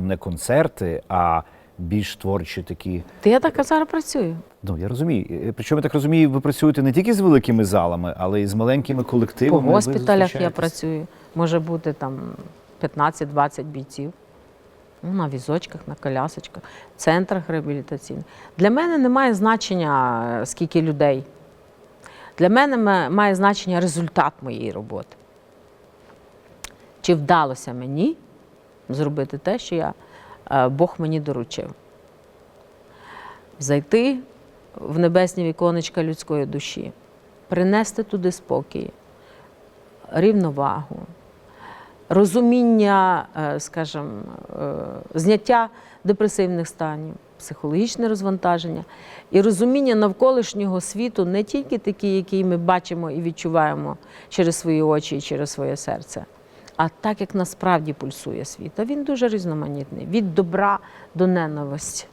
не концерти, а більш творчі такі. Та я так зараз працюю. Ну я розумію. Е, Причому я так розумію, ви працюєте не тільки з великими залами, але й з маленькими колективами. Ви госпіталях я працюю. Може бути там 15-20 бійців. Ну, на візочках, на колясочках, в центрах реабілітаційних. Для мене немає значення, е, скільки людей. Для мене має значення результат моєї роботи. Чи вдалося мені зробити те, що я, е, Бог мені доручив? Зайти в небесні віконечка людської душі, принести туди спокій, рівновагу, розуміння, е, скажімо, е, зняття депресивних станів, психологічне розвантаження і розуміння навколишнього світу не тільки такий, який ми бачимо і відчуваємо через свої очі і через своє серце, а так, як насправді пульсує світ. А він дуже різноманітний від добра до ненависті.